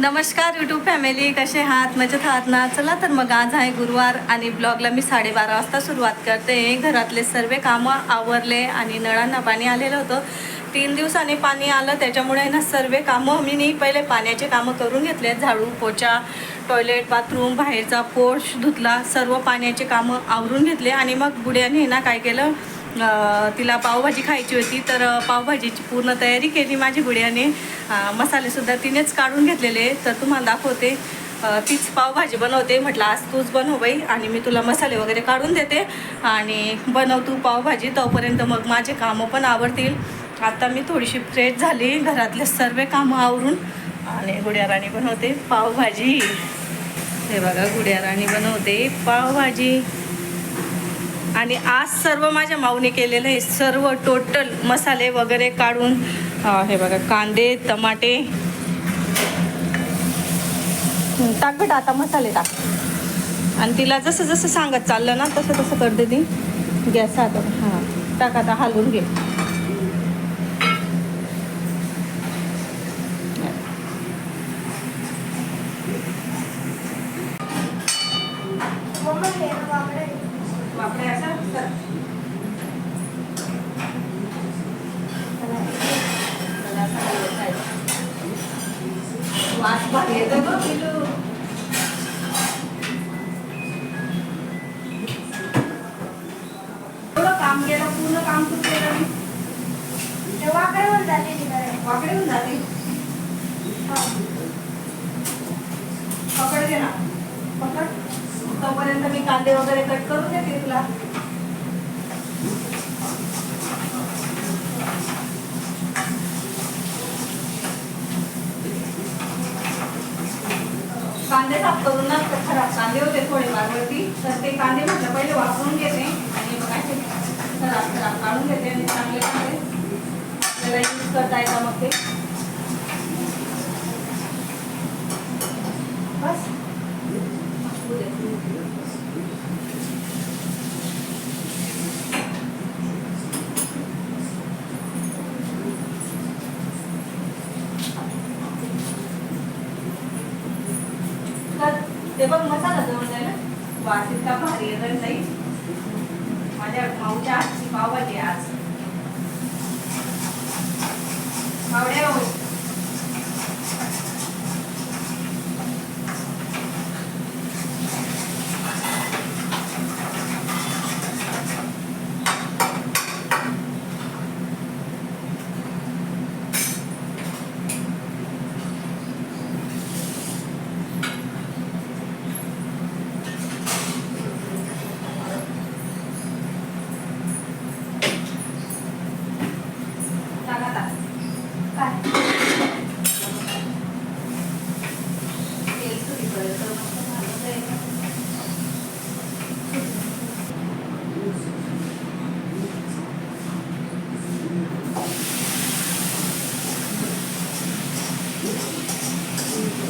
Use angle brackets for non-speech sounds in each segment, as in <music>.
नमस्कार YouTube family कसे आहात? मजेत आहात ना? चला तर मग आज आहे गुरुवार आणि ब्लॉगला मी साडेबारा वाजता सुरुवात करते. घरातले सर्व कामं आवरले आणि नळांना पाणी आलेलं होतं. तीन दिवसांनी पाणी आलं. त्याच्यामुळे ना सर्व कामं मी नी पहिले पाण्याचे कामं करून घेतले. झाडू पोचा टॉयलेट बाथरूम बाहेरचा पोर्श धुतला. सर्व पाण्याचे कामं आवरून घेतले आणि मग बुड्याने ना काय केलं? तिला पावभाजी खायची होती तर पावभाजीची पूर्ण तयारी केली माझी गुड्याने. मसालेसुद्धा तिनेच काढून घेतलेले तर तुम्हाला दाखवते. तीच पावभाजी बनवते म्हटलं आज तूच बनव बाई आणि मी तुला मसाले वगैरे काढून देते. आणि बनव तू पावभाजी तोपर्यंत मग माझे कामं पण आवडतील. आता मी थोडीशी फ्रेश झाली घरातले सर्व कामं आवरून. आणि गुड्याराणी बनवते पावभाजी. हे बघा गुड्याराणी बनवते पावभाजी. आणि आज सर्व माझ्या माऊने केलेलं आहे सर्व टोटल मसाले वगैरे काढून हे बघा कांदे टमाटे. टाक बेटा आता मसाले टाक. आणि तिला जसं जसं सांगत चाललं ना तसं तसं करते ती गॅस आता हां टाक आता हालवून घे. वाकडे असं? कर. त्याला काम केलं पूर्ण काम तू केलं मी वाकडे होऊन जाते? पकड घे ना तोपर्यंत मी कांदे वगैरे कट करून देते तुला. कांदे साफ करून ना खराब कांदे होते थोडे मारवरती तर ते कांदे म्हटलं पहिले वापरून घेते. आणि मग खराब खराब काढून घेते आणि चांगले कांदे. आपल्याला यूज करता येतात मग ते बस होऊ दे. तर ते बघ मसाला जवळ जाईल वास इतका भारी येत नाही माझ्या माऊच्या हातची पावभाजी आहे आज पावड्या हो टाका टाक काय तेल सुटीपर्यंत मस्त भाजून द्यायचं.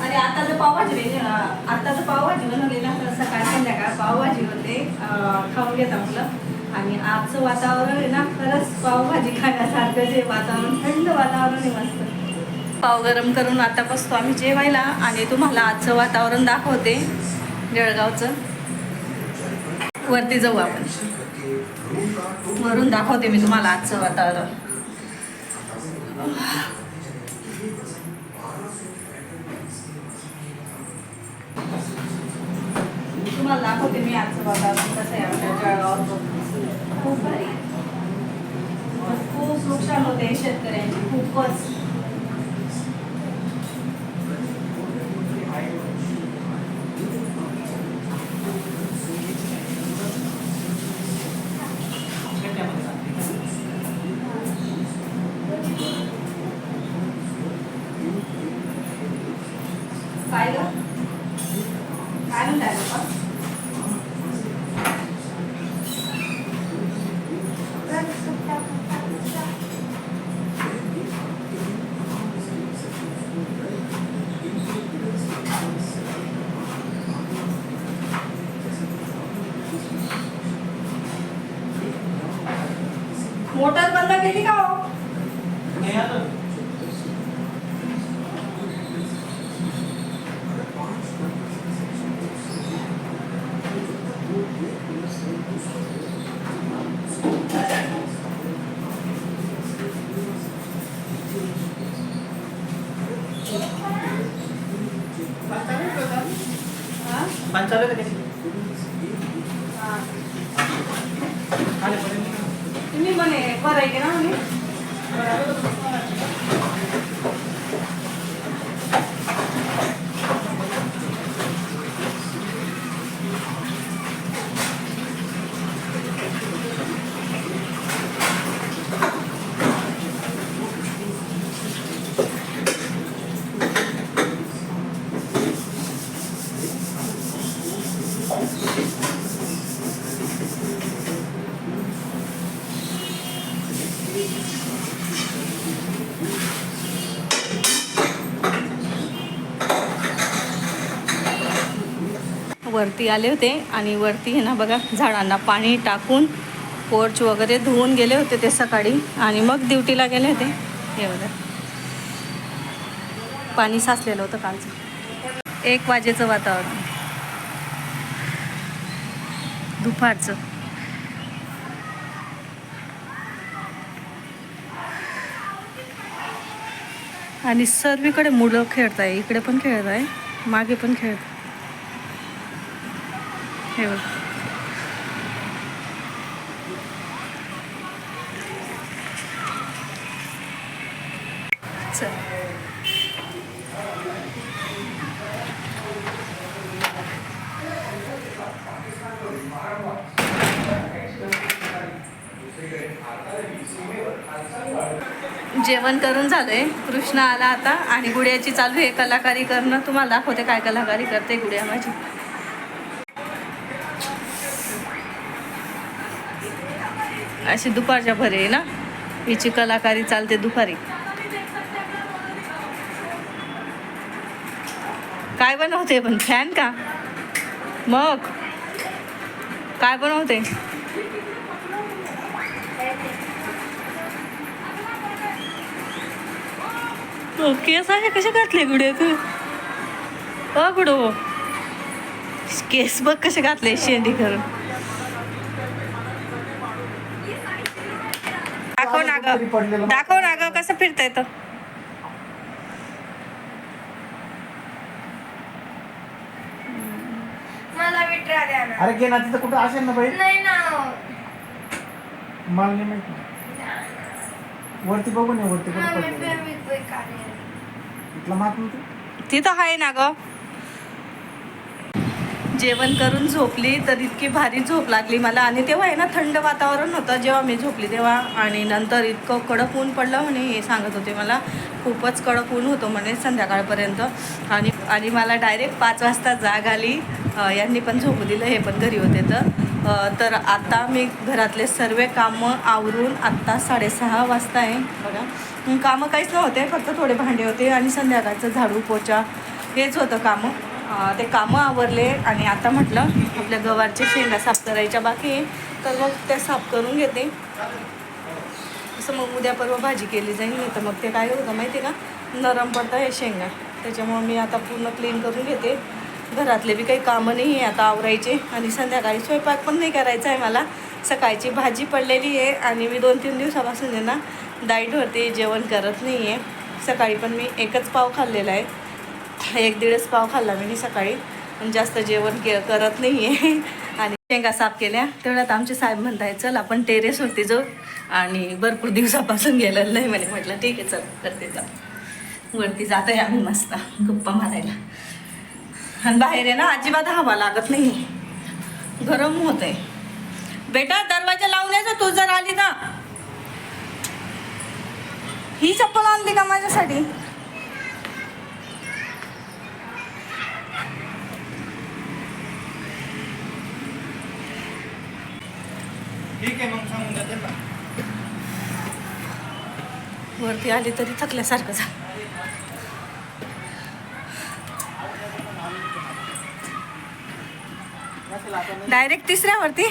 आणि आता जर पावभाजी आत्ताचं पावभाजी बनवली ना तर सकाळ संध्याकाळ पावभाजी होते. खाऊन घेता मुलं. आणि आजचं वातावरण आहे ना खरंच पावभाजी खाण्यासारखं जे वातावरण थंड वातावरण आहे मस्त. पाव गरम करून आता बसतो आम्ही जेवायला आणि तुम्हाला आजचं वातावरण दाखवते जळगावचं. वरती जाऊ आपण. वरून दाखवते मी तुम्हाला आजचं वातावरण तुम्हाला दाखवते मी आजचं वातावरण कसं आहे आमच्या जळगावात खूप भारी खूप नुकसान होते शेतकऱ्यांचे खूपच काय ग काय म्हणताय पप्पा मोटर बंद केली का हो हा? पाणी चालू आहे का ते? हा. आले पर्यंत. तुम्ही म्हणे करायचे वरती आले होते आणि वरती आहे ना बघा झाडांना पाणी टाकून पोर्च वगैरे धुवून गेले होते ते सकाळी आणि मग ड्युटीला गेले होते. हे बघा. पाणी साचलेलं होतं कालचं. एक वाजेचं वातावरण. दुपारचं. आणि सर्वीकडे मुलं खेळत आहे इकडे पण खेळत आहे मागे पण खेळत आहे हे बघ चल. जेवण करून झालंय. कृष्णा आला आता आणि गुड्याची चालू आहे कलाकारी करणं. तुम्हाला दाखवते काय कलाकारी करते गुड्या माझी. अशी दुपारच्या भरे आहे ना? हिची कलाकारी चालते दुपारी. काय बनवते पण? फॅन का? मग? काय बनवते? केस आहे कसे घातले गुडे तू? अ गुडो. केस बघ कसे घातले शेंडी करून दाखव ना तरी ग. दाखव ना ग कसं फिरता येतं मला विटरा द्या ना. अरे घे ना तिथं कुठं? असेल ना बाई. नाही ना. मला नाही माहिती वरती बघू नये वरती कुठं पडलेलं. इथला मात नव्हती? तिथं आहे ना ग. जेवण करून झोपली तर इतकी भारी झोप लागली मला. आणि तेव्हा आहे ना थंड वातावरण होतं जेव्हा मी झोपली तेव्हा. आणि नंतर इतकं कडक ऊन पडलं म्हणे हे सांगत होते मला. खूपच कडक ऊन होतं म्हणे संध्याकाळपर्यंत. आणि आणि मला डायरेक्ट पाच वाजता जाग आली. यांनी पण झोपू दिलं हे पण घरी होते तर. तर आता मी घरातले सर्व कामं आवरून आत्ता साडेसहा वाजता आहे. बघा. कामं काहीच नव्हते फक्त थोडे भांडे होते आणि संध्याकाळचं झाडू पोचा हेच होतं कामं. ते कामं आवरले आणि आता म्हटलं आपल्या गवारच्या शेंगा साफ करायच्या बाकी आहे. तर मग त्या साफ करून घेते. असं मग उद्या परवा भाजी केली जाईल नाही तर मग ते काय होतं माहिती आहे का? नरम पडतं हे शेंगा. त्याच्यामुळं मी आता पूर्ण क्लीन करून घेते. घरातले बी काही कामं नाही आहे आता आवरायचे आणि संध्याकाळी स्वयंपाक पण नाही करायचा आहे मला. सकाळची भाजी पडलेली आहे आणि मी दोन तीन दिवसापासून आहे ना डाईटवरती जेवण करत नाही आहे सकाळी पण मी एकच पाव खाल्लेला आहे. <laughs> एक दीडच पाव खाल्ला मी सकाळी. पण जास्त जेवण के करत नाही आहे <laughs> आणि शेंगा साफ केल्या. तेवढ्यात आमचे साहेब म्हणताय चल आपण टेरेसवरती जाऊ. आणि भरपूर दिवसापासून गेलेलं नाही म्हणे. म्हटलं ठीक आहे चल करते चल वरती जात आहे आम्ही मस्त. गप्पा मारायला. आणि बाहेर आहे ना अजिबात हवा लागत नाही गरम होत आहे बेटा दरवाजा लावण्याचा तू जर आली ना. ही चप्पल आणली का माझ्यासाठी? ठीक आहे मग सांगून जाते ना वरती आली तरी थकल्यासारखं झालं. डायरेक्ट तिसऱ्यावरती?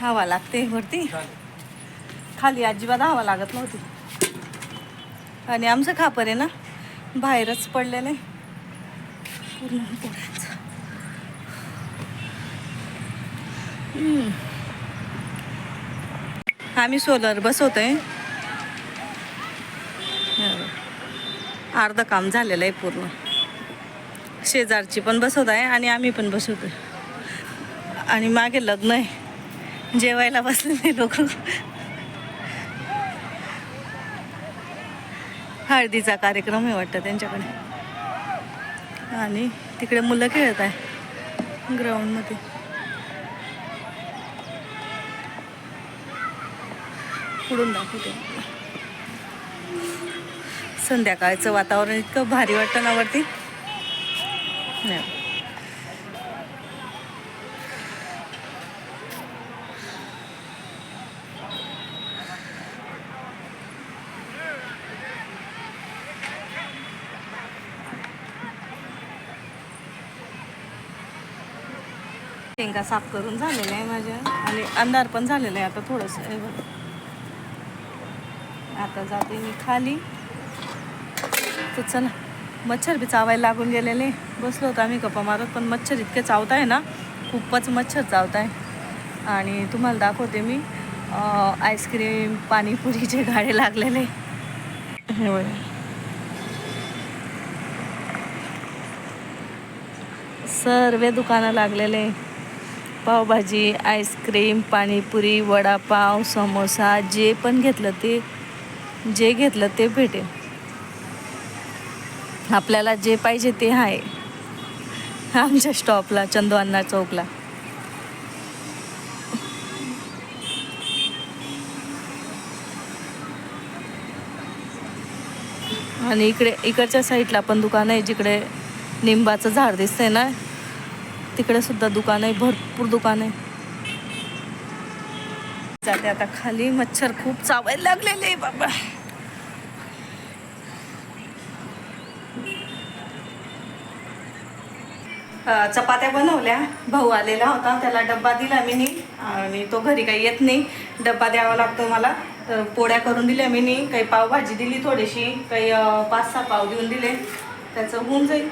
हवा लागते वरती. खाली अजिबात हवा लागत नव्हती. आणि आमचं खापर आहे ना बाहेरच पडलेलं आहे. पूर्ण आम्ही सोलर बसवत आहे अर्धं काम झालेलं आहे पूर्ण. शेजारची पण बसवत आहे आणि आम्ही पण बसवतो आणि मागे लग्न आहे. जेवायला बसलेले लोक. हळदीचा कार्यक्रम आहे वाटतं त्यांच्याकडे. आणि तिकडे मुलं खेळत आहे. ग्राउंडमध्ये पुढून दाखवते संध्याकाळचं वातावरण इतकं भारी वाटतं ना वरती नाही. शेंगा साफ करून झालेल्या आहे माझ्या आणि अंधार पण झालेला आहे आता थोडंसं हे बघ. आता जाते मी खाली. तर चला मच्छर बी चावायला लागून गेलेले. बसलो होतो आम्ही गप्पा मारत पण मच्छर इतके चावत आहे ना खूपच मच्छर चावत आहे आणि तुम्हाला दाखवते मी आईस्क्रीम पाणीपुरीचे गाडे लागलेले. हे सर्व दुकानं लागलेले. पावभाजी आईस्क्रीम पाणीपुरी वडापाव समोसा जे पण घेतलं ते जे घेतलं ते भेटेल. आपल्याला जे पाहिजे ते आहे. आमच्या स्टॉपला चंदवांना चौकला. आणि इकडे इकडच्या साईडला पण दुकान आहे जिकडे निंबाचं झाड दिसतंय ना तिकडे सुद्धा दुकान आहे भरपूर दुकान आहे. जाते आता खाली मच्छर खूप चावायला लागलेले बाबा अ, चपात्या बनवल्या. भाऊ आलेला होता. त्याला डब्बा दिला मी आणि तो घरी काही येत नाही. डब्बा द्यावा लागतो मला. तर पोळ्या करून दिल्या मी काही पावभाजी दिली थोडीशी. काही पाच सहा पाव देऊन दिले. त्याचं होऊन जाईल.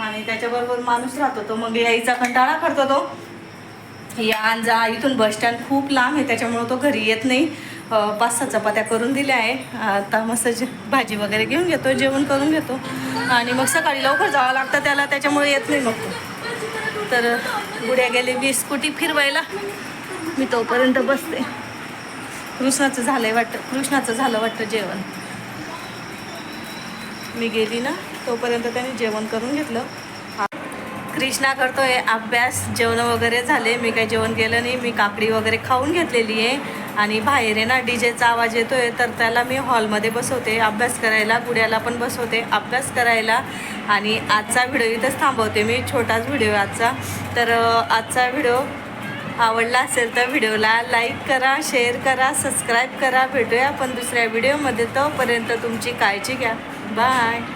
आणि त्याच्याबरोबर माणूस राहतो तो. मग यायचा कंटाळा करतो तो. या आणि जा. इथून बस स्टँड खूप लांब आहे. त्याच्यामुळं तो घरी येत नाही. पाच सहा चपात्या करून दिल्या आहे. आता मस्त जे भाजी वगैरे घेऊन घेतो जेवण करून घेतो. आणि मग सकाळी लवकर जावं लागतं त्याला त्याच्यामुळे येत नाही मग तो. तर गुड्या गेले मी स्कूटी फिरवायला. मी तोपर्यंत बसते. कृष्णाचं झालंय वाटतं कृष्णाचं झालं वाटतं जेवण. मी गेली ना तोपर्यंत त्याने जेवण करून घेतलं. कृष्णा करतोय अभ्यास जेवण वगैरे झाले. मी काही जेवण केलं नाही. मी काकडी वगैरे खाऊन घेतलेली आहे. आणि बाहेर आहे ना डीजेचा आवाज येतोय. तर त्याला मी हॉलमध्ये बसवते. अभ्यास करायला गुड्याला पण बसवते. अभ्यास करायला. आणि आजचा व्हिडिओ इथंच थांबवते मी. छोटाच व्हिडिओ आजचा. तर आजचा व्हिडिओ आवडला असेल तर व्हिडिओला लाईक करा शेअर करा सबस्क्राईब करा. भेटूया आपण दुसऱ्या व्हिडिओमध्ये. तोपर्यंत तुमची काळजी घ्या. बाय.